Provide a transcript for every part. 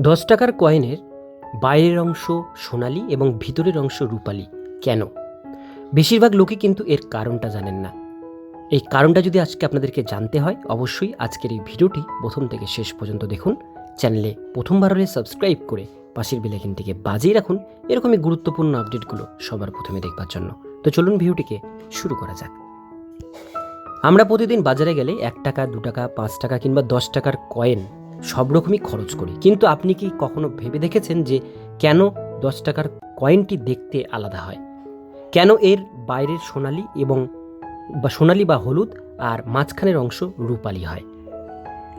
দশ টাকার কয়েনের বাইরের অংশ সোনালি এবং ভিতরের অংশ রূপালি। কেন? বেশিরভাগ লোকই কিন্তু এর কারণটা জানেন না। এই কারণটা যদি আজকে আপনাদেরকে জানতে হয়, অবশ্যই আজকের এই ভিডিওটি প্রথম থেকে শেষ পর্যন্ত দেখুন। চ্যানেলে প্রথমবার হলে সাবস্ক্রাইব করে পাশের বেলাইকিনটিকে বাজিয়ে রাখুন। এরকমই গুরুত্বপূর্ণ আপডেটগুলো সবার প্রথমে দেখবার জন্য। তো চলুন ভিডিওটিকে শুরু করা যাক। আমরা প্রতিদিন বাজারে গেলে এক টাকা, দু টাকা, পাঁচ টাকা কিংবা দশ টাকার কয়েন সব রকমই খরচ করি। কিন্তু আপনি কি কখনো ভেবে দেখেছেন যে কেন দশ টাকার কয়েনটি দেখতে আলাদা হয়? কেন এর বাইরের সোনালি এবং বা সোনালি বা হলুদ আর মাঝখানের অংশ রূপালি হয়?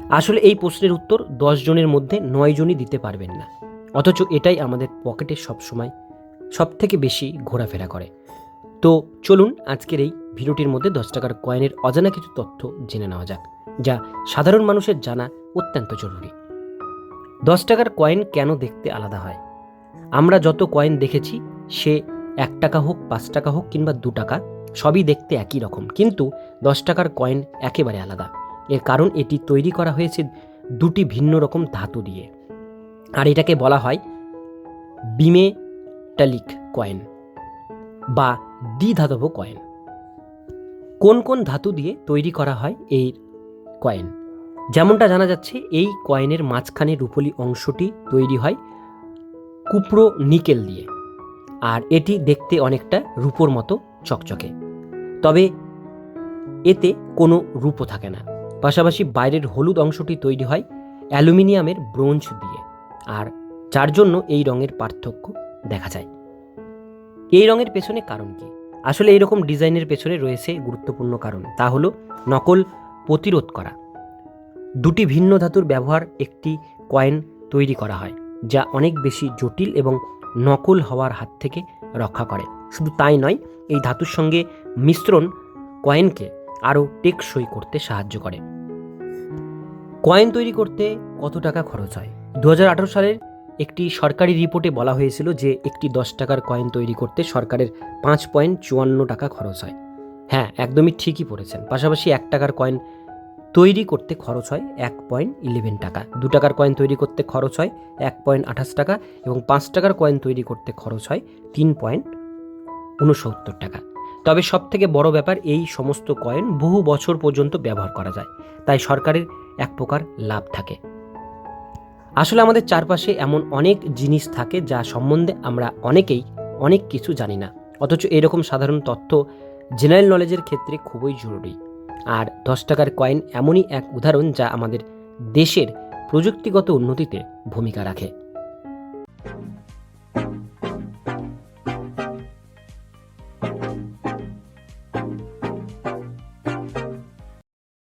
আসলে এই প্রশ্নের উত্তর দশ জনের মধ্যে নয় জনই দিতে পারবেন না। অথচ এটাই আমাদের পকেটে সবসময় সব থেকে বেশি ঘোরাফেরা করে। তো চলুন আজকের এই ভিডিওটির মধ্যে দশ টাকার কয়েনের অজানা কিছু তথ্য জেনে নেওয়া যাক, যা সাধারণ মানুষের জানা অত্যন্ত জরুরি। দশ টাকার কয়েন কেন দেখতে আলাদা হয়? আমরা যত কয়েন দেখেছি, সে এক টাকা হোক, পাঁচ টাকা হোক কিংবা দু টাকা, সবই দেখতে একই রকম। কিন্তু দশ টাকার কয়েন একেবারে আলাদা। এর কারণ এটি তৈরি করা হয়েছে দুটি ভিন্ন রকম ধাতু দিয়ে। আর এটাকে বলা হয় বিমেটালিক কয়েন বা দ্বিধাতব কয়েন। কোন কোন ধাতু দিয়ে তৈরি করা হয় এই কয়েন? যেমনটা জানা যাচ্ছে, এই কয়েনের মাঝখানে রূপলি অংশটি তৈরি হয় কুপ্রো নিকেল দিয়ে, আর এটি দেখতে অনেকটা রূপোর মতো চকচকে। তবে এতে কোনো রূপও থাকে না। পাশাপাশি বাইরের হলুদ অংশটি তৈরি হয় অ্যালুমিনিয়ামের ব্রোঞ্জ দিয়ে, আর যার জন্য এই রঙের পার্থক্য দেখা যায়। এই রঙের পেছনে কারণ কি? আসলে এইরকম ডিজাইনের পেছনে রয়েছে গুরুত্বপূর্ণ কারণ, তা হলো নকল প্রতিরোধ করা। দুটি ভিন্ন ধাতুর ব্যবহার একটি কয়েন তৈরি করা হয়, যা অনেক বেশি জটিল এবং নকল হওয়ার হাত থেকে রক্ষা করে। শুধু তাই নয়, এই ধাতুর সঙ্গে মিশ্রণ কয়েনকে আরও টেকসই করতে সাহায্য করে। কয়েন তৈরি করতে কত টাকা খরচ হয়? দু হাজার আঠারো সালের একটি সরকারি রিপোর্টে বলা হয়েছিল যে একটি দশ টাকার কয়েন তৈরি করতে সরকারের পাঁচ পয়েন্ট চুয়ান্ন টাকা খরচ হয়। হ্যাঁ একদমই ঠিকই পড়েছেন। পাশাপাশি এক টাকার কয়েন তৈরি করতে খরচ হয় এক পয়েন্ট ইলেভেন টাকা। দু টাকার কয়েন তৈরি করতে খরচ হয় এক পয়েন্ট আঠাশ টাকা এবং পাঁচ টাকার কয়েন তৈরি করতে খরচ হয় তিন পয়েন্ট উনসত্তর টাকা। তবে সব থেকে বড় ব্যাপার, এই সমস্ত কয়েন বহু বছর পর্যন্ত ব্যবহার করা যায়। তাই সরকারের এক প্রকার লাভ থাকে। আসলে আমাদের চারপাশে এমন অনেক জিনিস থাকে যা সম্বন্ধে আমরা অনেকেই অনেক কিছু জানি না। অথচ এরকম সাধারণ তথ্য জেনারেল নলেজের ক্ষেত্রে খুবই জরুরি। আর দশ টাকার কয়েন এমনই এক উদাহরণ যা আমাদের দেশের প্রযুক্তিগত উন্নতিতে ভূমিকা রাখে।